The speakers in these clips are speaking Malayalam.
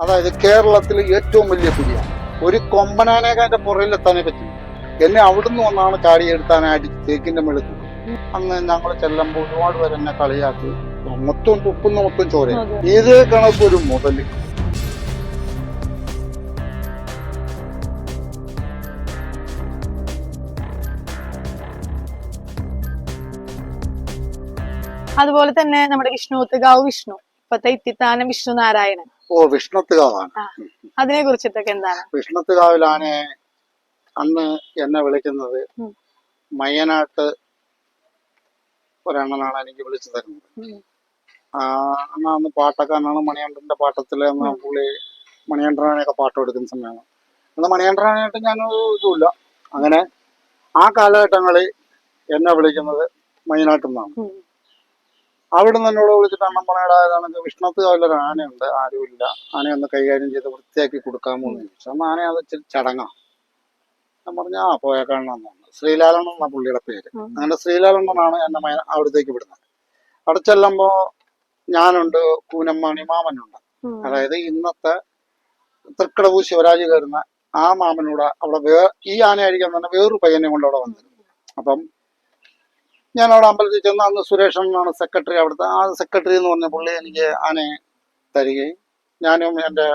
അതായത് കേരളത്തിൽ ഏറ്റവും വലിയ പുലിയാണ് ഒരു കൊമ്പനാനേകാന്റെ പുറയിലെത്താനേ പറ്റി എന്നെ അവിടുന്ന് വന്നാണ് കാടി എടുത്താനായിട്ട് തേക്കിന്റെ മെളുക്ക് അന്ന് ഞങ്ങൾ ചെല്ലുമ്പോൾ ഒരുപാട് പേര് എന്നെ കളിയാക്കി. മൊത്തം തുപ്പുന്ന മൊത്തം ചോര. ഇതേ കണക്കൊരു മുതൽ അതുപോലെ തന്നെ നമ്മുടെ വിഷ്ണു ഒത്തുകാവ് വിഷ്ണു. ഇപ്പത്തെ ഇത്തിത്താനം വിഷ്ണു നാരായണൻ. ഓ വിഷ്ണത്തുകാവാണ്. അതിനെ കുറിച്ചിട്ടൊക്കെ എന്താണ്? വിഷ്ണത്തുകാവിലാണ് അന്ന് എന്നെ വിളിക്കുന്നത്. മയ്യനാട്ട് ഒരെണ്ണനാണ് എനിക്ക് വിളിച്ചു തരുന്നത്. അന്ന് അന്ന് പാട്ടക്കാരനാണ് മണിയണ്ടന്റെ പാട്ടത്തിൽ പുള്ളി മണിയണ്ടനാനെയൊക്കെ പാട്ട് എടുക്കുന്ന സമയമാണ്. അന്ന് മണിയണ്ടനായിട്ട് ഞാൻ ഇതുമില്ല. അങ്ങനെ ആ കാലഘട്ടങ്ങളിൽ എന്നെ വിളിക്കുന്നത് മയ്യനാട്ടിൽ നിന്നാണ്. അവിടെ നിന്ന് എന്നോട് വിളിച്ചിട്ട് അണ്ണൻ പറയടാ വിഷ്ണത്ത് അതിലൊരു ആനയുണ്ട് ആരുമില്ല. ആനയൊന്ന് കൈകാര്യം ചെയ്ത് വൃത്തിയാക്കി കൊടുക്കാമോ എന്ന് ചോദിച്ചു അന്ന് ആന അത് ചടങ്ങാ. ഞാൻ പറഞ്ഞ ആ പോയേക്കാണെന്ന് ശ്രീലാലൻ എന്ന പുള്ളിയുടെ പേര്. അങ്ങനെ ശ്രീലാലണ്ണനാണ് എന്നെ മയ- അവിടത്തേക്ക് വിടുന്നത്. അവിടെ ചെല്ലുമ്പോ ഞാനുണ്ട് കൂനമ്മാണി മാമനുണ്ട്. അതായത് ഇന്നത്തെ തൃക്കടവൂ ശിവരാജ് കയറുന്ന ആ മാമനൂടെ അവിടെ വേ ഈ ആനയായിരിക്കാൻ തന്നെ വേറൊരു പയ്യനെ കൊണ്ട് അവിടെ വന്നിരുന്നു അപ്പം ഞാൻ അവിടെ അമ്പലത്തിൽ ചെന്ന് അന്ന് സുരേഷൻ എന്നാണ് സെക്രട്ടറി അവിടുത്തെ. ആ സെക്രട്ടറി എന്ന് പറഞ്ഞ പുള്ളി എനിക്ക് ആനയെ തരികയും ഞാനും എന്റെ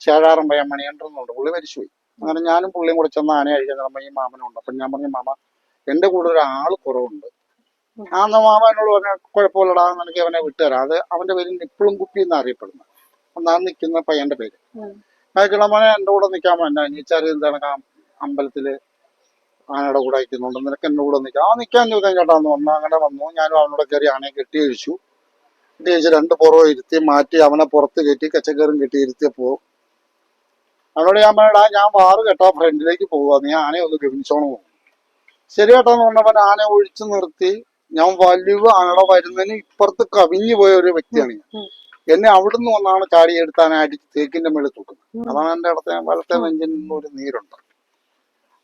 ശേഴാറും പയ്യൻ മണിയണ്ടെന്നുണ്ട് പുള്ളി മരിച്ചുപോയി. അങ്ങനെ ഞാനും പുള്ളിയും കൂടെ ചെന്ന് ആനയെ അഴിക്കാൻ തുടങ്ങുമ്പോൾ ഈ മാമനുണ്ട് അപ്പം ഞാൻ പറഞ്ഞു മാമ എന്റെ കൂടെ ഒരാൾ കുറവുണ്ട്. ആ എന്നാ മാമ എന്നോട് പറഞ്ഞ കുഴപ്പമില്ലടാ എനിക്ക് അവനെ വിട്ടുതരാം. അത് അവന്റെ പേര് നിപ്പിളും കുപ്പി എന്ന് അറിയപ്പെടുന്നത് അന്നാണ് നിൽക്കുന്ന പയ്യന്റെ പേര്. ഉം. അയക്കണമോനെ എന്റെ കൂടെ നിൽക്കാമോ എന്നാ നീച്ചാർ എന്താണ് ആ അമ്പലത്തിൽ ആനയുടെ കൂടെ അയക്കുന്നുണ്ട്. നിനക്ക് എന്റെ കൂടെ നിൽക്കാം ആ നിൽക്കാൻ ചോദിക്കാൻ ചേട്ടാ എന്ന് വന്നു? അങ്ങനെ വന്നു. ഞാനും അവനോട് കയറി ആനയെ കെട്ടി അഴിച്ചു കെട്ടി അഴിച്ച് രണ്ട് പുറവും ഇരുത്തി മാറ്റി അവനെ പുറത്ത് കയറ്റി കച്ചക്കറും കെട്ടി ഇരുത്തിയപ്പോ അവനോട് ഞാൻ പറയടാ ഞാൻ വാറ് കെട്ടാ ഫ്രണ്ടിലേക്ക് പോവാ. നീ ആനയെ ഒന്ന് ഗമിച്ചോണം. ശരി കേട്ടാന്ന് പറഞ്ഞപ്പോ ആനയെ ഒഴിച്ചു നിർത്തി. ഞാൻ വലിയ ആനയുടെ വരുന്നതിന് ഇപ്പുറത്ത് കവിഞ്ഞു പോയ ഒരു വ്യക്തിയാണ് ഞാൻ. എന്നെ അവിടുന്ന് വന്നാണ് ചാടി എടുത്താൻ അടിച്ച് തേക്കിന്റെ മേളിൽ തൂക്കുന്നത്. അതാണ് എന്റെ അടുത്ത വലത്തെ നെഞ്ചിൽ നിന്ന് ഒരു നീരുണ്ട്.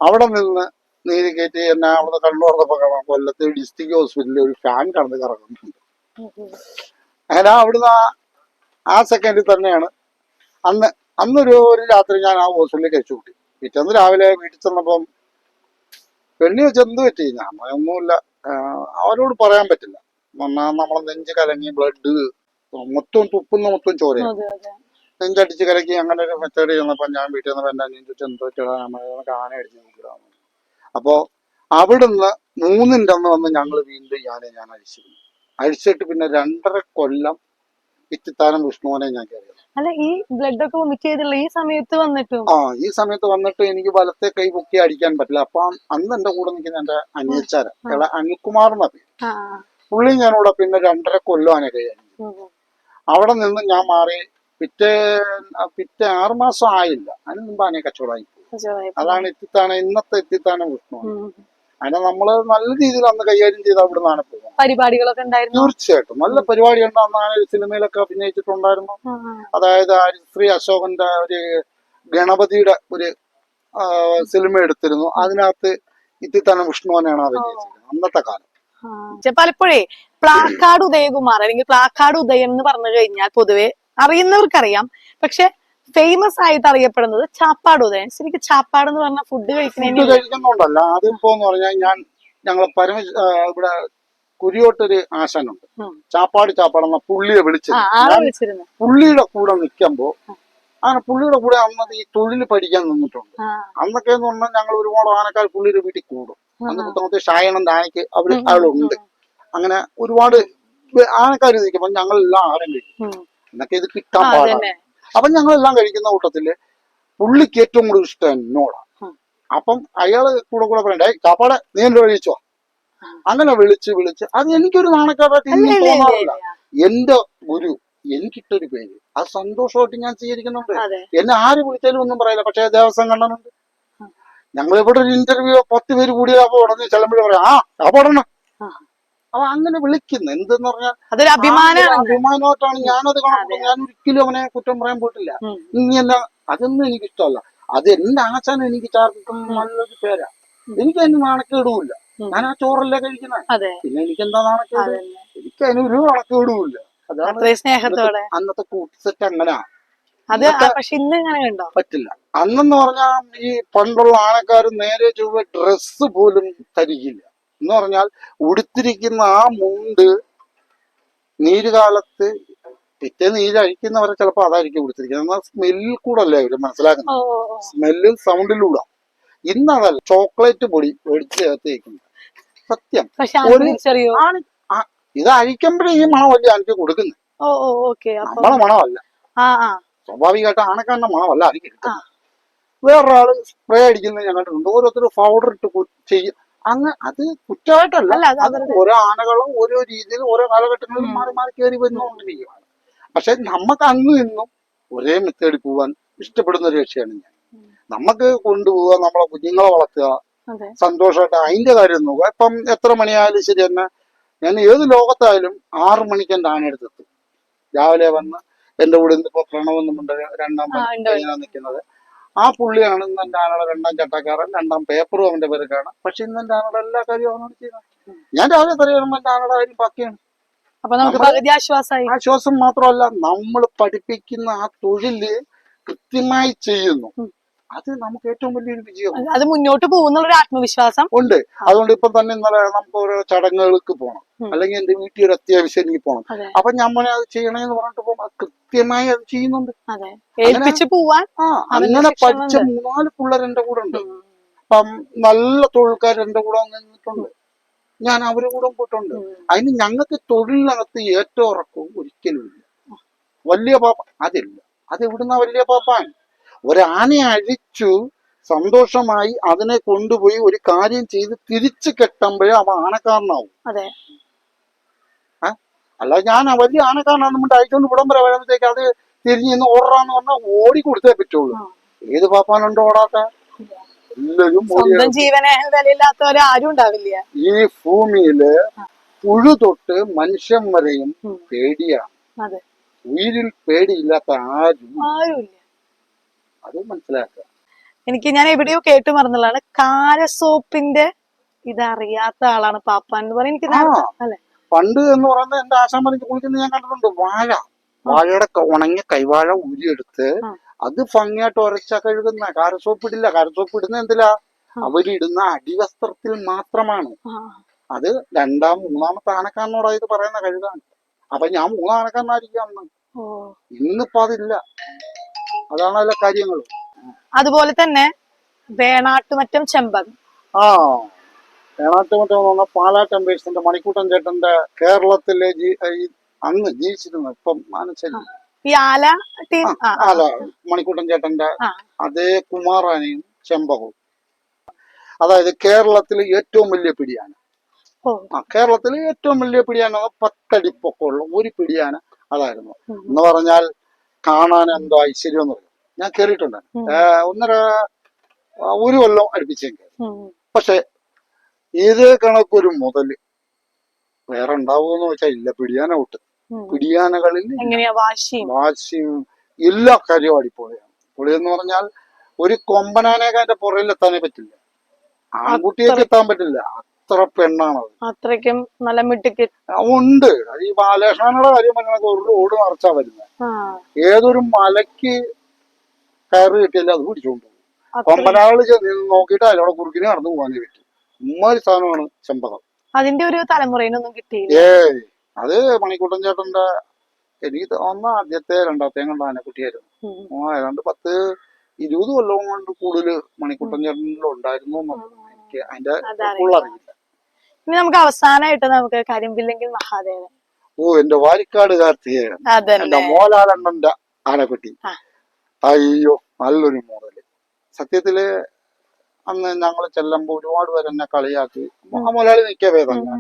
അവിടെ നിന്ന് നീര് കയറ്റി എന്നെ അവിടെ കണ്ണു തുറന്നപ്പോ കാണാം. കൊല്ലത്ത് ഡിസ്ട്രിക്ട് ഹോസ്പിറ്റലിൽ ഒരു ഫാൻ കടന്ന് കറങ്ങുന്നുണ്ട്. അങ്ങനെ അവിടുന്ന് ആ- സെക്കൻഡിൽ തന്നെയാണ് അന്ന് അന്നൊരു ഒരു രാത്രി ഞാൻ ആ ഹോസ്പിറ്റലിൽ കഴിച്ചു കൂട്ടി. പിറ്റേന്ന് രാവിലെ വീട്ടിൽ ചെന്നപ്പം പെണ്ണി വെച്ച് എന്ത് പറ്റി? ഞാൻ ഒന്നുമില്ല അവരോട് പറയാൻ പറ്റില്ല. വന്നാൽ നമ്മളെ നെഞ്ച് കലങ്ങി ബ്ലഡ് മൊത്തം തുപ്പുന്ന മൊത്തം ചോര അതെ അതെ. നെഞ്ചടിച്ച് കലക്കി അങ്ങനെ ഒരു മെത്തേഡ് ചെന്നപ്പോൾ ഞാൻ വീട്ടിൽ നിന്ന് എന്റെ അനിയൻ ചോദിച്ചു എന്തോ പറ്റിയാണ് നമ്മളെ കാന അടിച്ച് നോക്കിടാന്ന് അപ്പോൾ അവിടുന്ന് മൂന്നിന്റെ അന്ന് വന്ന് ഞങ്ങൾ വീണ്ടും ഞാനെ ഞാൻ അഴിച്ചിരുന്നു. അഴിച്ചിട്ട് പിന്നെ രണ്ടര കൊല്ലം ഇത്തിത്താനം വിഷ്ണുവിനെ ഞാൻ കയറി. അല്ല ഈ ബ്ലഡ് ഒക്കെ വൊമിറ്റ് ചെയ്തില്ല ഈ സമയത്ത് വന്നിട്ട്? ആ ഈ സമയത്ത് വന്നിട്ട് എനിക്ക് വലത്തെ കൈ പൊക്കി അടിക്കാൻ പറ്റില്ല. അപ്പൊ അന്ന് എന്റെ കൂടെ നിൽക്കുന്ന എന്റെ അനിയച്ചാര ഇള അനിൽകുമാർ എന്ന പേര്. പുള്ളി ഞാനിവിടെ പിന്നെ രണ്ടര കൊല്ലം ആന കൈ. അവിടെ നിന്ന് ഞാൻ മാറി പിറ്റേ പിറ്റേ ആറുമാസം ആയില്ല. അതിന് മുമ്പ് ആനയെ കച്ചവടമായി. അതാണ് എത്തിത്താനം ഇന്നത്തെ എത്തിത്താനം വിഷ്ണു. അതിനെ നമ്മൾ നല്ല രീതിയിൽ അന്ന് കൈകാര്യം ചെയ്ത് അവിടെ നിന്നാണ് പോകുന്നത്. പരിപാടികളൊക്കെ ഉണ്ടായിരുന്നു? തീർച്ചയായിട്ടും. നല്ല പരിപാടിയുണ്ട് അന്ന് ആന സിനിമയിലൊക്കെ അഭിനയിച്ചിട്ടുണ്ടായിരുന്നു. അതായത് ശ്രീ അശോകന്റെ ഒരു ഗണപതിയുടെ ഒരു സിനിമ എടുത്തിരുന്നു. അതിനകത്ത് ഇത്തിത്താനം വിഷ്ണുവിനെയാണ് അഭിനയിച്ചത് അന്നത്തെ കാലം. പലപ്പോഴേ പ്ലാക്കാട് ഉദയകുമാർ അല്ലെങ്കിൽ പ്ലാക്കാട് ഉദയം എന്ന് പറഞ്ഞു കഴിഞ്ഞാൽ പൊതുവെ അറിയുന്നവർക്കറിയാം. പക്ഷെ ഫേമസ് ആയിട്ട് അറിയപ്പെടുന്നത് ചാപ്പാട് ഉദയൻ. ശരിക്കും ചാപ്പാട് എന്ന് പറഞ്ഞ ഫുഡ് കഴിക്കുന്നതിന് കഴിക്കുന്നുണ്ടല്ല. അതിപ്പോ എന്ന് പറഞ്ഞാൽ ഞാൻ ഞങ്ങൾ പരമ ഇവിടെ കുരിയോട്ടൊരു ആശാനുണ്ട്. ചാപ്പാട് ചാപ്പാട് എന്ന പുള്ളിയെ വിളിച്ചിരുന്നു. പുള്ളിയുടെ കൂടെ നിൽക്കുമ്പോ അങ്ങനെ പുള്ളിയുടെ കൂടെ അന്ന് ഈ തൊഴിൽ പഠിക്കാൻ നിന്നിട്ടുണ്ട്. അന്നൊക്കെ എന്ന് പറഞ്ഞാൽ ഞങ്ങൾ ഒരുപാട് ആനക്കാർ പുള്ളിയുടെ വീട്ടിൽ കൂടും. അന്ന് പുത്തമത്തെ ഷായണന്റെ ആനയ്ക്ക് അവർ ആളുണ്ട്. അങ്ങനെ ഒരുപാട് ആനക്കാർ നിൽക്കുമ്പോൾ ഞങ്ങളെല്ലാം ആരെങ്കിലും കഴിക്കും ഉം. എന്നൊക്കെ ഇത് കിട്ടാൻ പാടാണ്. അപ്പൊ ഞങ്ങളെല്ലാം കഴിക്കുന്ന കൂട്ടത്തിൽ പുള്ളിക്ക് ഏറ്റവും കൂടുതൽ ഇഷ്ടം എന്നോടാണ്. അപ്പം അയാൾ കൂടെ കൂടെ പറയണ്ടേ കാപ്പാടെ നീ എന്റെ വിളിച്ചോ അങ്ങനെ വിളിച്ച് വിളിച്ച് അത് എനിക്കൊരു നാണക്കാരായിട്ട് ഇന്നും തോന്നാറില്ല. എന്റെ ഗുരു എനിക്കിട്ടൊരു പേര്. അത് സന്തോഷമായിട്ട് ഞാൻ സ്വീകരിക്കുന്നുണ്ട്. എന്നെ ആര് വിളിച്ചാലും ഒന്നും പറയില്ല പക്ഷേ ദേവസ്വം കണ്ണനുണ്ട്. ഉം. ഞങ്ങൾ ഇവിടെ ഒരു ഇന്റർവ്യൂ പത്ത് പേര് കൂടിയപ്പോ ഉടനെ ചെല്ലുമ്പോഴേ പറയാം ആ അപ്പൊ ആ. അപ്പൊ അങ്ങനെ വിളിക്കുന്നു. എന്തെന്ന് പറഞ്ഞാൽ അതൊരു അഭിമാന അഭിമാനമായിട്ടാണ് ഞാനത് കാണുന്നത്. ഞാൻ ഒരിക്കലും അവനെ കുറ്റം പറയാൻ പോയിട്ടില്ല. എന്നെ അതൊന്നും എനിക്ക് ഇഷ്ടമല്ല അത് എന്റെ ആശാൻ എനിക്ക് ചാർത്തിട്ടും നല്ലൊരു പേരാ. എനിക്ക് അതിന് നാണക്കേടുമില്ല. ഞാൻ ആ ചോറല്ലേ കഴിക്കുന്നത് പിന്നെ എനിക്ക് എന്താ നാണക്കേട് എനിക്ക് അതിന് ഒരു നാണക്കേടുമില്ല. അതാണ് സ്നേഹത്തോടെ. അന്നത്തെ കൂട്ടിസെറ്റ് അങ്ങനാ. അത് പക്ഷെ ഇന്ന് ഉണ്ടോ പറ്റില്ല. അന്നെന്ന് പറഞ്ഞാൽ ഈ പണ്ടുള്ള ആണക്കാരും നേരെ ചൊവ്വ ഡ്രസ്സ് പോലും ധരിക്കില്ല. എന്ന് പറഞ്ഞാൽ ഉടുത്തിരിക്കുന്ന ആ മുണ്ട് നീരുകാലത്ത് പിറ്റേ നീരഴിക്കുന്നവരെ ചിലപ്പോൾ അതായിരിക്കും ഉടുത്തിരിക്കുന്നത്. എന്നാൽ സ്മെല്ലിൽ കൂടെ അല്ലേ അവർ മനസ്സിലാക്കുന്നത് സ്മെല്ലിൽ സൗണ്ടിലൂടെ ഇന്ന് അതല്ല ചോക്ലേറ്റ് പൊടി മേടിച്ച് ചേർത്ത് വെക്കുന്നത് സത്യം ഒരു- ഇത് അഴിക്കുമ്പോഴേ ഈ മണമല്ലേ എനിക്ക് കൊടുക്കുന്നത് നമ്മളെ മണമല്ല. സ്വാഭാവികമായിട്ട് ആണക്കാരന്റെ മണമല്ല അത് കിട്ടുന്നത്. വേറൊരാൾ സ്പ്രേ അടിക്കുന്നത് ഞാൻ കണ്ടിട്ടുണ്ട്. ഓരോരുത്തർ പൗഡർ ഇട്ട് ചെയ്യും അങ്ങ് അത് കുറ്റമായിട്ടല്ല. ഓരോ ആനകളും ഓരോ രീതിയിൽ ഓരോ കാലഘട്ടങ്ങളിലും മാറി മാറി കയറി വന്നുകൊണ്ടിരിക്കുകയാണ് പക്ഷെ നമുക്ക് അന്ന് നിന്നും ഒരേ മെത്തേഡിൽ പോവാൻ ഇഷ്ടപ്പെടുന്ന ഒരു കക്ഷിയാണ് ഞാൻ. നമുക്ക് കൊണ്ടുപോവുക നമ്മളെ കുഞ്ഞുങ്ങളെ വളർത്തുക സന്തോഷമായിട്ട് അതിന്റെ കാര്യം നോക്കുക. ഇപ്പം എത്ര മണിയായാലും ശരി തന്നെ ഞാൻ ഏത് ലോകത്തായാലും ആറു മണിക്ക് എന്റെ ആനയെടുത്തെത്തും. രാവിലെ വന്ന് എന്റെ കൂടെ ഇന്നിപ്പോ രണ്ടാം ആ, ഉണ്ട്, പയ്യനാ നിൽക്കുന്നത്. ആ പുള്ളിയാണ് ഇന്ന് എന്റെ ആനയുടെ രണ്ടാം ചട്ടക്കാരൻ രണ്ടാം പേപ്പറും അവന്റെ പേരൊക്കെയാണ് പക്ഷെ ഇന്ന് എന്റെ ആനയുടെ എല്ലാ കാര്യവും അവനോട് ചെയ്യുന്നത് ഞാൻ രാവിലെ തെറിയുമ്പോൾ എന്റെ ആനയുടെ കാര്യം പക്കയാണ് അപ്പൊ നമുക്ക് നമ്മൾ പകുതി ആശ്വാസമായി ആശ്വാസം മാത്രമല്ല നമ്മൾ പഠിപ്പിക്കുന്ന ആ തൊഴിൽ കൃത്യമായി ചെയ്യുന്നു. അത് നമുക്ക് ഏറ്റവും വലിയൊരു വിജയം അത് മുന്നോട്ട് പോകുന്നുള്ളൊരു ആത്മവിശ്വാസം. ഉണ്ട്. അതുകൊണ്ട് ഇപ്പൊ തന്നെ ഇന്നലെ നമുക്ക് ഓരോ ചടങ്ങുകൾക്ക് പോകണം അല്ലെങ്കിൽ എന്റെ വീട്ടിൽ ഒരു അത്യാവശ്യം എനിക്ക് പോകണം അപ്പൊ ഞമ്മനെ അത് ചെയ്യണേന്ന് പറഞ്ഞിട്ട് പോകുമ്പോൾ കൃത്യമായി അത് ചെയ്യുന്നുണ്ട്. ഏൽപ്പിച്ച് പോവാൻ അങ്ങനെ പഠിച്ച മൂന്നാൽ പിള്ളേർ എന്റെ കൂടെ ഉണ്ട്. അപ്പം നല്ല തൊഴിൽക്കാർ എന്റെ കൂടെ നിന്നിട്ടുണ്ട്. ഞാൻ അവരുടെ കൂടെ പോയിട്ടുണ്ട്. അതിന് ഞങ്ങൾക്ക് തൊഴിലിനകത്ത് ഏറ്റവും ഉറക്കവും ഒരിക്കലും ഇല്ല. വലിയ പാപ്പ അതില്ല. അത് ഇവിടുന്ന വലിയ പാപ്പാൻ? ഒരാനയെ അഴിച്ചു സന്തോഷമായി അതിനെ കൊണ്ടുപോയി ഒരു കാര്യം ചെയ്ത് തിരിച്ചു കെട്ടുമ്പോഴേ അവ ആനക്കാരനാവും. അതെ. അല്ല ഞാൻ വലിയ ആനക്കാരനാണെന്ന് അയച്ചോണ്ട് അയച്ചുകൊണ്ട് വിടം വരെ വരുമ്പോഴത്തേക്ക് അത് തിരിഞ്ഞ് ഇന്ന് ഓടാന്ന് പറഞ്ഞാൽ ഓടി കൊടുത്തേ പറ്റുള്ളൂ. ഏത് പാപ്പാനുണ്ടോ ഓടാത്ത? എല്ലാവരും ജീവനെ ആരും ഉണ്ടാവില്ല. ഈ ഭൂമിയിൽ പുഴു തൊട്ട് മനുഷ്യൻ വരെയും. പേടിയാണ്. ഉയിരിൽ പേടിയില്ലാത്ത ആരും ആരുമില്ല. അത് മനസ്സിലാക്കുക. എനിക്ക് ഞാൻ എവിടെയോ കേട്ട് മറന്നുള്ളതാണ്. കാരസോപ്പിന്റെ ഇതറിയാത്ത ആളാണ് പാപ്പാൻ എന്ന് പറയുന്നത് എനിക്ക് അല്ലെ? പണ്ട് എന്ന് പറയുന്നത് എന്റെ ആശാൻ പറഞ്ഞ് കുളിക്കുന്നത് ഞാൻ കണ്ടിട്ടുണ്ട്. വാഴ. വാഴയുടെ ഉണങ്ങിയ കൈവാഴ ഉരിയെടുത്ത്. അത് ഭംഗിയായിട്ട് ഉരച്ച കഴുകുന്ന കാരസോപ്പ് ഇടില്ല. കാരസോപ്പ് ഇടുന്ന എന്തിലാ. അവരിടുന്ന അടിവസ്ത്രത്തിൽ മാത്രമാണ്. അത് രണ്ടാം മൂന്നാമത്തെ ആനക്കാരനോടാ ഇത് പറയുന്ന കഴുകാൻ. അപ്പൊ ഞാൻ മൂന്നാനക്കാരനായിരിക്കാം ഇന്നിപ്പോ അതില്ല. അതാണ് അതിലെ കാര്യങ്ങൾ അതുപോലെ തന്നെ വേണാട്ടുമറ്റം ചെമ്പൻ. ആ വേണാട്ടുമറ്റം എന്ന് പറഞ്ഞാൽ പാലാ ടെമ്പേഴ്സിന്റെ മണിക്കൂട്ടൻ ചേട്ടന്റെ കേരളത്തിലെ അന്ന് ജീവിച്ചിരുന്നു ഇപ്പം മനസ്സിലായി ഈ ആല ടീം ആ ആ, അല്ല മണിക്കൂട്ടൻ ചേട്ടന്റെ അതേ കുമാറാനയും ചെമ്പകവും അതായത് കേരളത്തിലെ ഏറ്റവും വലിയ പിടിയാണ് ആ കേരളത്തിലെ ഏറ്റവും വലിയ പിടിയാണ് പത്തടി ഉള്ള ഒരു പിടിയാണ് അതായിരുന്നു. എന്ന് പറഞ്ഞാൽ കാണാൻ എന്തോ ഐശ്വര്യം എന്ന് പറയും. ഞാൻ കേറിയിട്ടുണ്ട്. ഒന്നര ഒരു കൊല്ലം അടുപ്പിച്ചെങ്കിൽ. പക്ഷെ ഇത് കണക്കൊരു മുതൽ വേറെ ഉണ്ടാവുമെന്ന് വെച്ചാൽ ഇല്ല പിടിയാന ഔട്ട് പിടിയാനകളിൽ വാശിയും? എല്ലാ കാര്യവും അടിപൊളിയാണ്. പുളി എന്ന് പറഞ്ഞാൽ ഒരു കൊമ്പനാനേക്ക് അതിന്റെ പുറകിലെത്താനേ പറ്റില്ല. ആൺകുട്ടിയേക്ക് എത്താൻ പറ്റില്ല. അത്ര പെണ്ണാണത്. അത്രയ്ക്കും നല്ല മിട്ടിക്ക് ഉണ്ട്. ഈ ബാലകൃഷ്ണയുടെ കാര്യം പറഞ്ഞാൽ ഒരു റോഡ് നിറച്ചാ വരുന്നത് ഏതൊരു മലയ്ക്ക് കയറി കിട്ടിയാലും അത് പിടിച്ചോണ്ട് കൊമ്പനാൾ നോക്കിയിട്ട് അതിലൂടെ കുറുക്കിനെ നടന്നു പോകാനേ പറ്റും. ഉമ്മാരി സാധനമാണ് ചെമ്പകം. അതിന്റെ ഒരു തലമുറയിനൊന്നും കിട്ടിയില്ല. ഏ അത് മണിക്കൂട്ടൻ ചേട്ടന്റെ എനിക്ക് തോന്നുന്ന ആദ്യത്തെ രണ്ടാമത്തെ കണ്ട ആനക്കുട്ടിയായിരുന്നു. ഏതാണ്ട് പത്ത് ഇരുപത് കൊല്ലം കൊണ്ട് കൂടുതൽ മണിക്കൂട്ടൻ ചേട്ടനിൽ ഉണ്ടായിരുന്നു എനിക്ക് അതിന്റെ അറിയില്ല. ഇനി നമുക്ക് അവസാനമായിട്ട് നമുക്ക് കരിമ്പില്ലെങ്കിൽ മഹാദേവൻ. ഓ എന്റെ വാരിക്കാട് കാർത്തികേയൻ എന്റെ മോലാലണ്ണന്റെ ആനക്കുട്ടി. അയ്യോ നല്ലൊരു മോഡൽ. സത്യത്തിൽ അന്ന് ഞങ്ങൾ ചെല്ലുമ്പോ ഒരുപാട് പേര് എന്നെ കളിയാക്കി. ആ മുതലാളി നിൽക്കവേ തന്നെ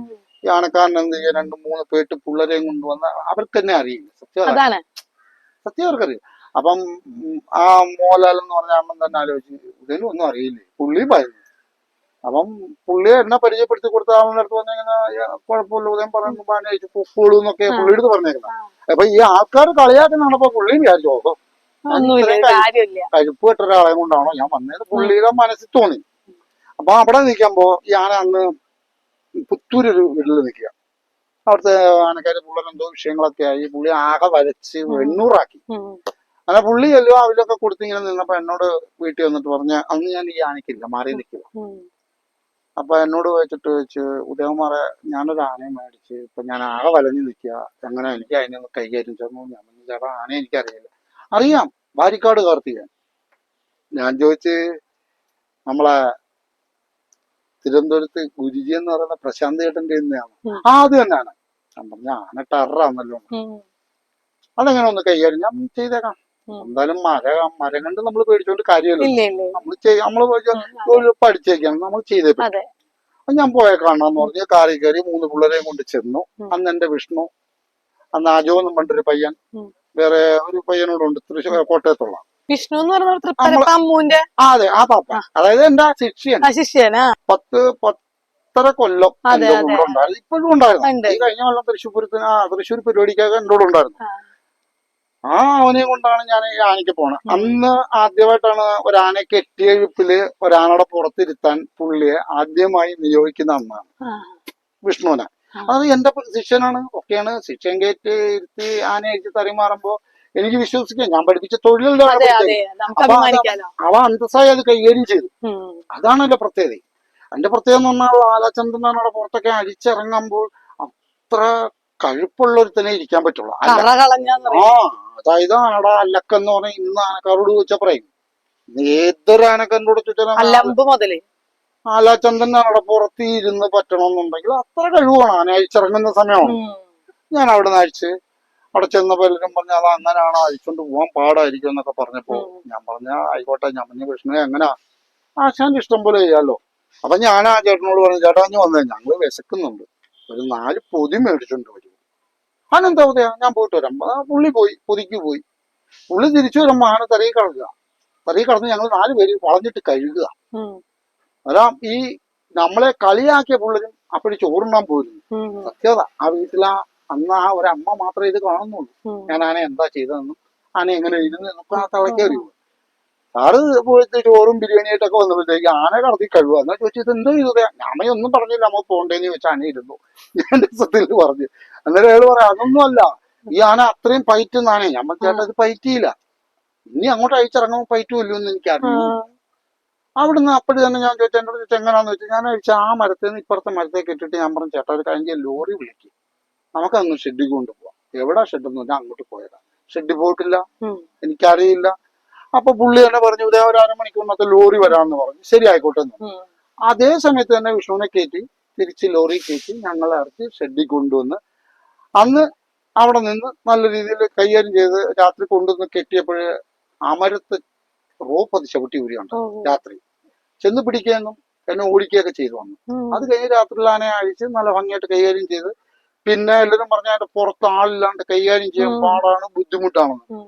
ഈ ആനക്കാരൻ എന്ത് ചെയ്യാൻ രണ്ടു മൂന്ന് പേട്ട് പിള്ളേരെയും കൊണ്ടുവന്ന അവർക്ക് തന്നെ അറിയില്ല. സത്യം സത്യം അവർക്കറിയാം. അപ്പം ആ മോലാൽ എന്ന് പറഞ്ഞ അണ്ണൻ തന്നെ ആലോചിച്ച് ഇതിലും ഒന്നും അറിയില്ലേ? പുള്ളി പറയുന്നു അപ്പം പുള്ളിയെ എന്നെ പരിചയപ്പെടുത്തി കൊടുത്ത അവളുടെ അടുത്ത് വന്നിങ്ങനെ കുഴപ്പമില്ല ഉദയം പറഞ്ഞു പാനയിച്ചു പൊക്കോളൂ എന്നൊക്കെ. പുള്ളിയുടെ അടുത്ത് പറഞ്ഞേക്കുന്നത് അപ്പൊ ഈ ആൾക്കാർ കളിയാക്കുന്നതാണപ്പോ പുള്ളിയും വിചാരിച്ചു കഴുപ്പ് കെട്ട ഒരാളെ കൊണ്ടാണോ ഞാൻ വന്നത്? പുള്ളിയുടെ മനസ്സിൽ തോന്നി. അപ്പൊ അവിടെ നിൽക്കുമ്പോ ഞാൻ അന്ന് പുത്തൂരൊരു വീട്ടിൽ നിൽക്കുക. അവിടുത്തെ ആനക്കാര് പുള്ളൻ എന്തോ വിഷയങ്ങളൊക്കെ ആയി. പുള്ളി ആകെ വരച്ച് എണ്ണൂറാക്കി. അങ്ങനെ പുള്ളി എല്ലാം അവലൊക്കെ കൊടുത്തിങ്ങനെ നിന്നപ്പോ എന്നോട് വീട്ടിൽ വന്നിട്ട് പറഞ്ഞ അന്ന് ഞാൻ ഈ ആനയ്ക്കില്ല മാറി നിൽക്കുക. അപ്പൊ എന്നോട് വെച്ചിട്ട് വെച്ച് ഉദയകുമാറെ ഞാനൊരു ആനയെ മേടിച്ച് ഇപ്പൊ ഞാൻ ആകെ വലഞ്ഞു നിൽക്കുക എങ്ങനെ എനിക്ക് അതിനെ കൈകാര്യം ചെന്നു ഞാൻ ചേട്ടാ ആനയെ എനിക്കറിയില്ല. അറിയാം ഭാര്യക്കാട് കാർത്തികൻ. ഞാൻ ചോദിച്ച് നമ്മളെ തിരുവനന്തപുരത്ത് ഗുരുജി എന്ന് പറയുന്ന പ്രശാന്ത് ചേട്ടന്റെ ആ അത് തന്നെയാണ് ഞാൻ പറഞ്ഞ ആന ടറാന്നല്ലോ. അതെങ്ങനെ ഒന്ന് കൈകാര്യം ഞാൻ ചെയ്തേക്കാം. എന്തായാലും മര മരം കണ്ട് നമ്മൾ പേടിച്ചോണ്ട് കാര്യമല്ലോ നമ്മൾ നമ്മൾ. പഠിച്ചേക്കാണ്. നമ്മൾ ചെയ്തേ അപ്പൊ ഞാൻ പോയേക്കാണെന്ന് പറഞ്ഞ് കാറി കയറി മൂന്ന് പിള്ളേരെയും കൊണ്ട് ചെന്നു. അന്ന് എന്റെ വിഷ്ണു അന്ന് അജോ എന്നും പണ്ടൊരു പയ്യൻ വേറെ ഒരു പയ്യനോടുണ്ട് തൃശ്ശൂർ കോട്ടയത്തുള്ള. വിഷ്ണു എന്ന് പറഞ്ഞ അതെ ആ പാപ്പ. അതായത് എന്റെ ശിഷ്യൻ. പത്ത് പത്തര കൊല്ലം അതെ, എന്റെ കൂടെ ഉണ്ടായിരുന്നു. ഇപ്പോഴും ഉണ്ടായിരുന്നു. കഴിഞ്ഞ കൊല്ലം തൃശ്ശൂർ തൃശ്ശൂർ പരിപാടിക്കൊക്കെ എന്നോട് ഉണ്ടായിരുന്നു. ആ. ആ കൊണ്ടാണ് ഞാൻ ഈ ആനയ്ക്ക് പോണത്. അന്ന് ആദ്യമായിട്ടാണ് ഒരു ആനയെ കെട്ടിയെഴുപ്പിൽ ഒരാനയുടെ പുറത്തിരുത്താൻ പുള്ളിയെ ആദ്യമായി നിയോഗിക്കുന്ന അന്നാണ്. വിഷ്ണുവിനെ. അത് എന്റെ ശിഷ്യനാണ് ഒക്കെയാണ്. ശിഷ്യൻ കയറ്റി ഇരുത്തി ആനയെ ഇരുത്തി തറിമാറുമ്പോ എനിക്ക് വിശ്വസിക്കാം. ഞാൻ പഠിപ്പിച്ച അഭിമാനിക്കാലോ. അവ അന്തസ്സായി അത് കൈകാര്യം ചെയ്തു. അതാണ് എന്റെ പ്രത്യേകത. എന്റെ പ്രത്യേകത എന്ന് പറഞ്ഞാൽ ആലച്ചന്ദ്രനാണ് പുറത്തൊക്കെ അഴിച്ചിറങ്ങുമ്പോൾ അത്ര കഴുപ്പുള്ള ഒരുത്തനെ ഇരിക്കാൻ പറ്റുള്ളൂ. ആ അതായത് ആട അല്ലക്കെന്ന് പറഞ്ഞ ഇന്ന് ആനക്കാരോട് ചോദിച്ചാ പറയും. ഏതൊരു ആനക്കാരോട് കൂടെ അല്ലമ്പ് ആലാചന്ദൻ അവിടെ പുറത്ത് ഇരുന്ന് പറ്റണമെന്നുണ്ടെങ്കിൽ അത്ര കഴിവാണ്. ആന അഴിച്ചിറങ്ങുന്ന സമയമാണ്. ഞാൻ അവിടെ നിന്ന് അഴിച്ച് അവിടെ ചെന്ന പലരും പറഞ്ഞ അത് അങ്ങനെയാണ് അഴിച്ചോണ്ട് പോവാൻ പാടായിരിക്കും എന്നൊക്കെ പറഞ്ഞപ്പോ. ഞാൻ പറഞ്ഞ ആയിക്കോട്ടെ ഞാൻ പറഞ്ഞ വിഷ്ണു എങ്ങനാ ആശാന്റെ ഇഷ്ടം പോലെ ചെയ്യാലോ. അപ്പൊ ഞാൻ ആ ചേട്ടനോട് പറഞ്ഞു ചേട്ടാ ഞാൻ വന്നേ. ഞങ്ങൾ വിശക്കുന്നുണ്ട്. ഒരു നാല് പൊതി മേടിച്ചോണ്ട് വരും അതെന്താ ഉദയ? ഞാൻ പോയിട്ട് വരാം. ആ പുള്ളി പോയി പുതുക്കി പോയി. പുള്ളി തിരിച്ചു വരുമ്പോ ആന തറയിൽ കിടക്കുക തറയിൽ കിടന്ന് ഞങ്ങൾ നാല് പേര് വളഞ്ഞിട്ട് കഴുകുക. അതാ ഈ നമ്മളെ കളിയാക്കിയ പുള്ളിനും അപ്പഴി ചോറുണ്ണാൻ പോയിരുന്നു. സത്യത. ആ വീട്ടിലാ അന്ന് ആ ഒരമ്മ മാത്രമേ ഇത് കാണുന്നുള്ളൂ. ഞാൻ ആന എന്താ ചെയ്തതെന്നും ആന എങ്ങനെ ഇരുന്ന് നമുക്ക് ആ തളയ്ക്ക് അറിയൂ സാറ് പോയിട്ട് ചോറും ബിരിയാണിയായിട്ടൊക്കെ വന്നപ്പോഴത്തേക്ക് ആന കടത്തി കഴിവുക എന്നാ ചോദിച്ചത് എന്തോ ഞാൻ ഒന്നും പറഞ്ഞില്ല നമുക്ക് പോണ്ടേന്ന് ചോദിച്ചാൽ ആന ഇരുന്നു. ഞാൻ രസത്തിൽ പറഞ്ഞു. അന്നേരം അയാൾ പറയാം അതൊന്നും അല്ല ഈ ആന അത്രയും പൈറ്റ് എന്നാണേ. നമ്മൾ ചേട്ടത് പൈറ്റിയില്ല. ഇനി അങ്ങോട്ട് അയച്ചിറങ്ങുമ്പോൾ പൈറ്റുമല്ലോ എന്ന് എനിക്ക് ആ. അറിയാം അവിടുന്ന് അപ്പോഴും തന്നെ ഞാൻ ചോദിച്ചു എന്നോട് ചോദിച്ചു എങ്ങനെയാന്ന് വെച്ചാൽ ഞാൻ അഴിച്ച ആ മരത്തിൽ നിന്ന് ഇപ്പുറത്തെ മരത്തേക്ക് ഇട്ടിട്ട് ഞാൻ പറഞ്ഞു ചേട്ടാ ഒരു കഴിഞ്ഞ ലോറി വിളിക്കും. നമുക്കന്ന് ഷെഡിൽ കൊണ്ടുപോവാം. എവിടാ ഷെഡ് എന്ന് പറഞ്ഞാൽ അങ്ങോട്ട് പോയതാ. ഷെഡിൽ പോയിട്ടില്ല. എനിക്കറിയില്ല. അപ്പൊ പുള്ളി തന്നെ പറഞ്ഞു ഇതേ ഒരു അരമണിക്കൂറിനകത്ത് ലോറി വരാമെന്ന് പറഞ്ഞു. ശരി ആയിക്കോട്ടെ എന്ന് അതേ സമയത്ത് തന്നെ വിഷ്ണുവിനെ കയറ്റി തിരിച്ച് ലോറി കയറ്റി ഞങ്ങളെ ഇറക്കി ഷെഡിൽ കൊണ്ടുവന്ന് അന്ന് അവിടെ നിന്ന് നല്ല രീതിയിൽ കൈകാര്യം ചെയ്ത് രാത്രി കൊണ്ടുവന്ന് കെട്ടിയപ്പോഴ് അമരത്ത് റോപ്പ് അത് ചവിട്ടി ഊരിയുണ്ട്. രാത്രി. ചെന്ന് പിടിക്കുകയെന്നും എന്നെ ഓടിക്കുകയൊക്കെ ചെയ്തു വന്നു അത് കഴിഞ്ഞ് രാത്രി ആനയെ അഴിച്ച് നല്ല ഭംഗിയായിട്ട് കൈകാര്യം ചെയ്ത് പിന്നെ എല്ലാവരും പറഞ്ഞ അതിന്റെ പുറത്ത് ആളില്ലാണ്ട് കൈകാര്യം ചെയ്യാൻ പാടാണ് ബുദ്ധിമുട്ടാണെന്ന്.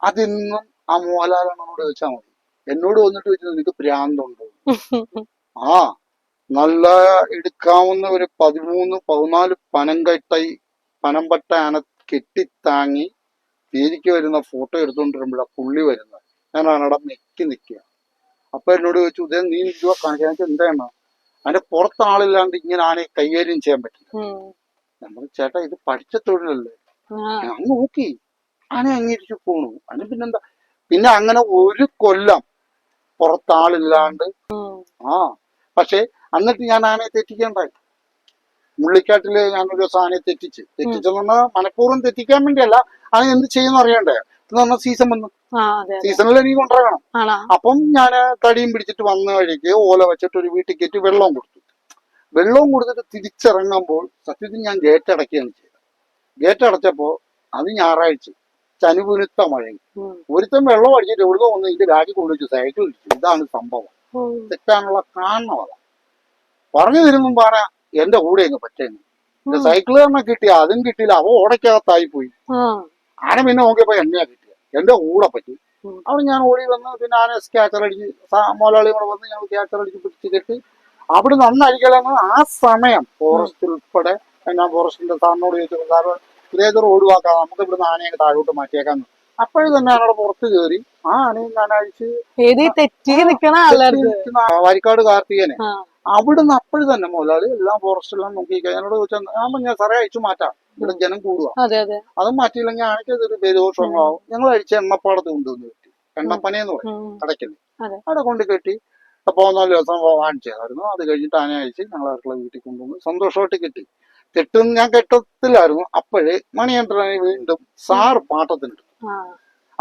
അതിന്നും ആ മോഹലാലോട് ചോദിച്ചാൽ മതി. എന്നോട് വന്നിട്ട് വെച്ചാൽ നിനക്ക് ഭ്രാന്തുണ്ടോ ആ നല്ല എടുക്കാവുന്ന ഒരു പതിമൂന്ന് പതിനാല് പനംകെട്ടൈ പനമ്പട്ട ആന കെട്ടിത്താങ്ങി പേരിക്ക് വരുന്ന ഫോട്ടോ എടുത്തുകൊണ്ടിരുമ്പോഴാണ് പുള്ളി വരുന്നത്. ഞാൻ ആനയുടെ നെക്കി. നിൽക്കുക അപ്പൊ എന്നോട് ചോദിച്ചു ഉദയം നീ നിൽക്കുക കാണിക്കാൻ. എന്താണ് അതിന്റെ പുറത്ത് ആളില്ലാണ്ട് ഇങ്ങനെ ആനയെ കൈകാര്യം ചെയ്യാൻ പറ്റില്ല. നമ്മൾ ചേട്ടാ ഇത് പഠിച്ച തൊഴിലല്ലേ? ഞാൻ നോക്കി ആന അംഗീകരിച്ചു പോണു. അതിന് പിന്നെന്താ? പിന്നെ അങ്ങനെ ഒരു കൊല്ലം പുറത്താളില്ലാണ്ട്. ആ. പക്ഷെ എന്നിട്ട് ഞാൻ ആനയെ തെറ്റിക്കണ്ടായി മുള്ളിക്കാട്ടിൽ ഞാൻ ഒരു ദിവസം ആനയെ തെറ്റിച്ച്. തെറ്റിച്ചെന്ന് പറഞ്ഞാൽ മനഃപൂർവം തെറ്റിക്കാൻ വേണ്ടിയല്ല അത് എന്ത് ചെയ്യുന്ന അറിയണ്ടേ? എന്ന് പറഞ്ഞാൽ സീസൺ വന്നു. സീസണിൽ എനിക്ക് കൊണ്ടുവരണം. അപ്പം ഞാൻ തടിയും പിടിച്ചിട്ട് വന്ന വഴിക്ക് ഓല വെച്ചിട്ട് ഒരു വീട്ടിൽ കയറ്റി വെള്ളവും കൊടുത്തു. വെള്ളവും കൊടുത്തിട്ട് തിരിച്ചിറങ്ങുമ്പോൾ സത്യത്തിൽ ഞാൻ ഗേറ്റ് അടയ്ക്കുകയാണ് ചെയ്തത്. ഗേറ്റ് അടച്ചപ്പോൾ അത് ഞായറാഴ്ച ചനുപുനുത്ത മഴയും. ഒരുത്തം വെള്ളം അടിച്ചിട്ട് എവിടുന്ന് വന്ന് ഇതിന്റെ ബാഗിൽ കൊണ്ടുവച്ചു സൈക്കിൾ ഇതാണ് സംഭവം. തെറ്റാനുള്ള കാരണം അതാ. പറഞ്ഞു തരുമ്പം പറ എന്റെ കൂടെ അങ്ങ് പറ്റേന്ന് എന്റെ സൈക്കിൾ സൈക്കിൾ തന്നെ കിട്ടിയ അതും കിട്ടിയില്ല അവ ഓടയ്ക്കകത്തായി പോയി. ആന പിന്നെ നോക്കിയപ്പോ എന്നെയാ കിട്ടിയ. എന്റെ കൂടെ പറ്റി. അവിടെ ഞാൻ ഓടി വന്ന് പിന്നെ ആന സ്കാച്ചർ അടിച്ച് മോലാളി കൂടെ വന്ന് ഞങ്ങൾ സ്കാച്ചർ അടിച്ച് പിടിച്ച് കെട്ടി. അവിടെ നിന്ന് ആ സമയം ഫോറസ്റ്റ് ഉൾപ്പെടെ ഞാൻ ഫോറസ്റ്റിന്റെ സാറിനോട് ചോദിച്ചു സാറ് ഇതേത് റോഡ് വാക്കാം നമുക്ക് ഇവിടുന്ന് ആനയെ താഴോട്ട് മാറ്റിയേക്കാം അപ്പോഴും തന്നെ ആനയുടെ പുറത്ത് കയറി ആ ആനയും ഞാൻ അഴിച്ച് വാരിക്കാട് കാർത്തികനെ. അവിടുന്ന് അപ്പോഴും തന്നെ മുതലാളി. എല്ലാം ഫോറസ്റ്റ് എല്ലാം നോക്കി കഴിഞ്ഞാൽ ചോദിച്ചാൽ ഞാൻ പറഞ്ഞ സാറേ അയച്ചു മാറ്റാം. ഇവിടെ ജനം കൂടുക അതെ മാറ്റിയില്ലെങ്കിൽ ആണെങ്കിൽ അതൊരു ബലിദോഷങ്ങളാവും ഞങ്ങൾ അഴിച്ച എണ്ണപ്പാടത്ത് കൊണ്ടുവന്ന് കെട്ടി. എണ്ണപ്പന എന്ന് പറയും അതെ. അവിടെ കൊണ്ട് കെട്ടി. മൂന്നാൽ ദിവസം വാങ്ങിച്ചതായിരുന്നു അത് കഴിഞ്ഞിട്ട് ആന അയച്ച് ഞങ്ങൾ അടുക്കള വീട്ടിൽ കൊണ്ടുവന്ന് സന്തോഷമായിട്ട് കിട്ടി. കെട്ടും ഞാൻ കെട്ടത്തിലായിരുന്നു അപ്പോഴേ മണിയന്ത്രനെ വീണ്ടും സാർ പാട്ടത്തിനെടുത്തു. ആ.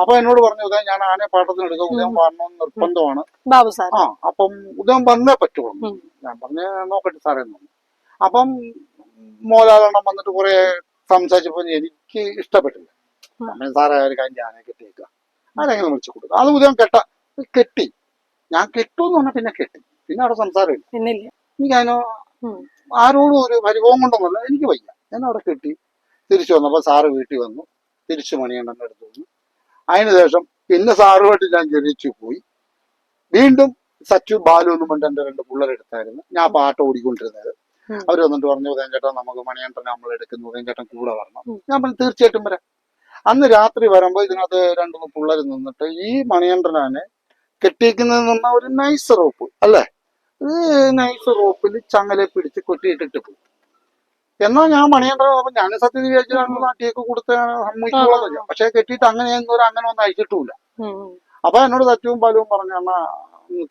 അപ്പൊ എന്നോട് പറഞ്ഞു ഉദയം ഞാൻ ആനയെ പാട്ടത്തിന് എടുക്കാം ഉദയം പാടണമെന്ന് നിർബന്ധമാണ്. ബാബു സാർ ആ അപ്പം ഉദയം വന്നേ പറ്റുള്ളൂ. ഞാൻ പറഞ്ഞ നോക്കട്ടെ സാറേ എന്ന് അപ്പം മോലാലെണ്ണം വന്നിട്ട് കുറെ സംസാരിച്ചപ്പോ എനിക്ക് ഇഷ്ടപ്പെട്ടില്ല. അമ്മ സാറേ ഒരു കാര്യം ആനയെ കെട്ടിയേക്കുക ആരെങ്കിലും വിളിച്ചു കൊടുക്കുക അത് ഉദയം കെട്ട കെട്ടി. ഞാൻ കെട്ടുമെന്ന് പറഞ്ഞാൽ പിന്നെ കെട്ടി. പിന്നെ അവിടെ സംസാരമില്ല. എനിക്ക് അതിനോ. ആരോടും ഒരു പരിഭവം കൊണ്ടൊന്നുമല്ല. എനിക്ക് വയ്യ. ഞാൻ അവിടെ കെട്ടി. തിരിച്ചു വന്നപ്പോൾ സാറ് വീട്ടിൽ വന്നു. തിരിച്ചു മണിയണ്ണെന്ന് എടുത്തു വന്നു. അതിന് ശേഷം പിന്നെ സാറുമായിട്ട് ഞാൻ ജനിച്ചു പോയി. വീണ്ടും സച്ചു ബാലു എന്നും കൊണ്ട് എന്റെ രണ്ട് പിള്ളേരെടുത്തായിരുന്നു ഞാൻ പാട്ട് ഓടിക്കൊണ്ടിരുന്നത്. അവർ അവർ വന്നിട്ട് പറഞ്ഞു ഉദയൻ ചേട്ടാ നമുക്ക് മണിയണ്ടനെ നമ്മൾ എടുക്കുന്നു. ഉദയൻ ചേട്ടൻ കൂടെ വരണം. ഞാൻ പറഞ്ഞു തീർച്ചയായിട്ടും വരാം. അന്ന് രാത്രി വരുമ്പോൾ ഇതിനകത്ത് രണ്ടു മൂന്ന് പിള്ളേർ നിന്നിട്ട് ഈ മണിയണ്ടനെ കെട്ടിയിരിക്കുന്നത് നിന്ന ഒരു നൈസ് റോപ്പ് അല്ലേ? ഈ നൈസ് റോപ്പിൽ ചങ്ങലെ പിടിച്ച് കൊട്ടിയിട്ടിട്ട് പോയി. എന്നാ ഞാൻ അപ്പൊ ഞാൻ സത്യം വിചാരിച്ചാണ് നാട്ടിലേക്ക് കൊടുത്ത സമ്മതിക്കുള്ള പക്ഷെ കെട്ടിയിട്ട് അങ്ങനെ ഒരു അങ്ങനെ ഒന്നും അയച്ചിട്ടില്ല. അപ്പൊ എന്നോട് തറ്റുവും പലവും പറഞ്ഞു എന്നാ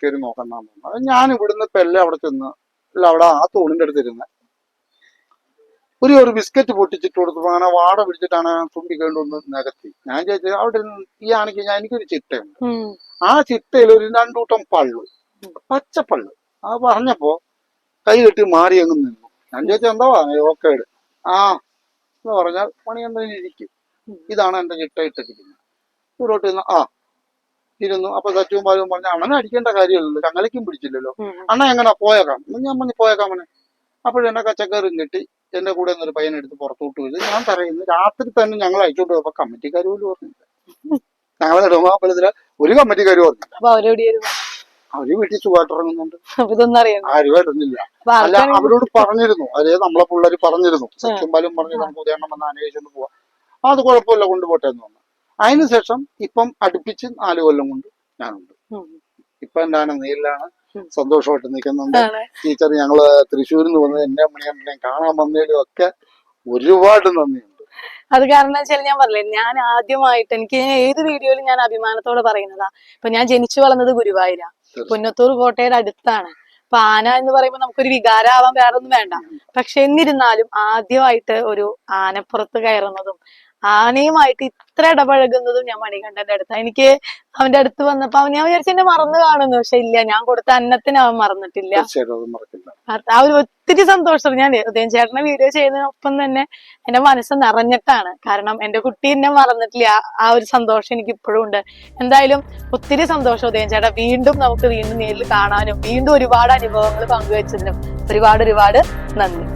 കയറി പറഞ്ഞു. അത് ഞാൻ ഇവിടുന്ന് പെല്ലെ അവിടെ ചെന്ന് അല്ല അവിടെ ആ തോണിന്റെ അടുത്ത് ഇരുന്ന് ഒരു ഒരു ബിസ്ക്കറ്റ് പൊട്ടിച്ചിട്ട് കൊടുത്തപ്പോ അങ്ങനെ വാട പിടിച്ചിട്ടാണ് തുമ്പി ഒന്ന് നികത്തി. ഞാൻ ചോദിച്ചത് അവിടെ ഈ ആണെങ്കിൽ ഞാൻ എനിക്കൊരു ചിട്ടയുണ്ട്. ആ ചിട്ടയിൽ ഒരു രണ്ടൂട്ടം പള്ളു പച്ചപ്പള്ളു അത് പറഞ്ഞപ്പോ കൈ കെട്ടി മാറി അങ്ങ് നിന്നു. ഞാൻ ചോദിച്ചത് എന്താ ഓക്കെ. ആ എന്ന് പറഞ്ഞാൽ പണി എന്തെങ്കിലും ഇരിക്കും ഇതാണ് എന്റെ ചിട്ട ഇട്ടിരിക്കുന്നത്. ഇവിടോട്ട് ഇരുന്ന് ആ ഇരുന്നു. അപ്പൊ സച്ചുവും പാലും പറഞ്ഞ അണ്ണനെ അടിക്കേണ്ട കാര്യമില്ലല്ലോ ചങ്ങലയ്ക്കും പിടിച്ചില്ലല്ലോ. അണ്ണ എങ്ങനെ? പോയേക്കാം. ഞാൻ പറഞ്ഞു പോയേക്കാം അവനെ അപ്പോഴെന്നെ കച്ചക്കറും കിട്ടി എന്റെ കൂടെ നിന്നൊരു പയ്യനെ എടുത്ത് പുറത്തോട്ട് പോയി ഞാൻ പറയുന്നു രാത്രി തന്നെ ഞങ്ങൾ അയച്ചോണ്ട് പോയപ്പോ കമ്മിറ്റിക്കാർ പോലും പറഞ്ഞില്ല ഞങ്ങളെ ഡോമാമ്പലത്തിൽ ഒരു അപ്പൊ അവരെവിടെയായിരുന്നു? അവർ വീട്ടിൽ സുഖമായിട്ട് ഇറങ്ങുന്നുണ്ട് ആരും വരുന്നില്ല. അല്ല അവരോട് പറഞ്ഞിരുന്നു. അതായത് നമ്മളെ പിള്ളേർ പറഞ്ഞിരുന്നു. സത്യംബാലും പറഞ്ഞു നമുക്ക് ഉദയണം വന്ന് അന്വേഷിച്ചോണ്ട് പോവാം. അത് കുഴപ്പമില്ല കൊണ്ടുപോട്ടെ എന്ന് പറഞ്ഞു. അതിനുശേഷം ഇപ്പം അടുപ്പിച്ച് നാല് കൊല്ലം കൊണ്ട് ഞാനുണ്ട്. ഇപ്പൊ എന്താണ് നീലാണ്. സന്തോഷമായിട്ട് നിൽക്കുന്നുണ്ട്. ടീച്ചർ ഞങ്ങൾ തൃശ്ശൂരിൽ നിന്ന് വന്ന് എന്റെ മണിയണ്ണനെ കാണാൻ വന്നതിലും ഒക്കെ ഒരുപാട് നന്ദിയുണ്ട്. അത് കാരണം വെച്ചാൽ ഞാൻ പറഞ്ഞില്ലേ ഞാൻ ആദ്യമായിട്ട് എനിക്ക് ഏത് വീഡിയോയിലും ഞാൻ അഭിമാനത്തോടെ പറയുന്നതാ. ഇപ്പൊ ഞാൻ ജനിച്ചു വളർന്നത് ഗുരുവായൂരാ. പുന്നത്തൂർ കോട്ടയുടെ അടുത്താണ്. അപ്പൊ ആന എന്ന് പറയുമ്പോൾ നമുക്കൊരു വികാരമാവാൻ വേറെ ഒന്നും വേണ്ട. പക്ഷെ എന്നിരുന്നാലും ആദ്യമായിട്ട് ഒരു ആനപ്പുറത്ത് കയറുന്നതും ആനയുമായിട്ട് ഇത്ര ഇടപഴകുന്നതും ഞാൻ മണികണ്ഠന്റെ അടുത്ത് എനിക്ക് അവന്റെ അടുത്ത് വന്നപ്പോ അവൻ ഞാൻ വിചാരിച്ചു എന്നെ മറന്നു കാണുന്നു. പക്ഷെ ഇല്ല ഞാൻ കൊടുത്ത അന്നത്തിന് അവൻ മറന്നിട്ടില്ല. ആ ഒരു ഒത്തിരി സന്തോഷം ഞാൻ ഉദയൻ ചേട്ടനെ വീഡിയോ ചെയ്യുന്നതിനൊപ്പം തന്നെ എന്റെ മനസ്സ് നിറഞ്ഞിട്ടാണ്. കാരണം എന്റെ കുട്ടി എന്നെ മറന്നിട്ടില്ല. ആ- ആ ഒരു സന്തോഷം എനിക്ക് ഇപ്പോഴും ഉണ്ട്. എന്തായാലും ഒത്തിരി സന്തോഷം ഉദയൻ ചേട്ടാ. വീണ്ടും നമുക്ക് വീണ്ടും നേരിൽ കാണാനും വീണ്ടും ഒരുപാട് അനുഭവങ്ങൾ പങ്കുവച്ചതിനും ഒരുപാട് ഒരുപാട് നന്ദി.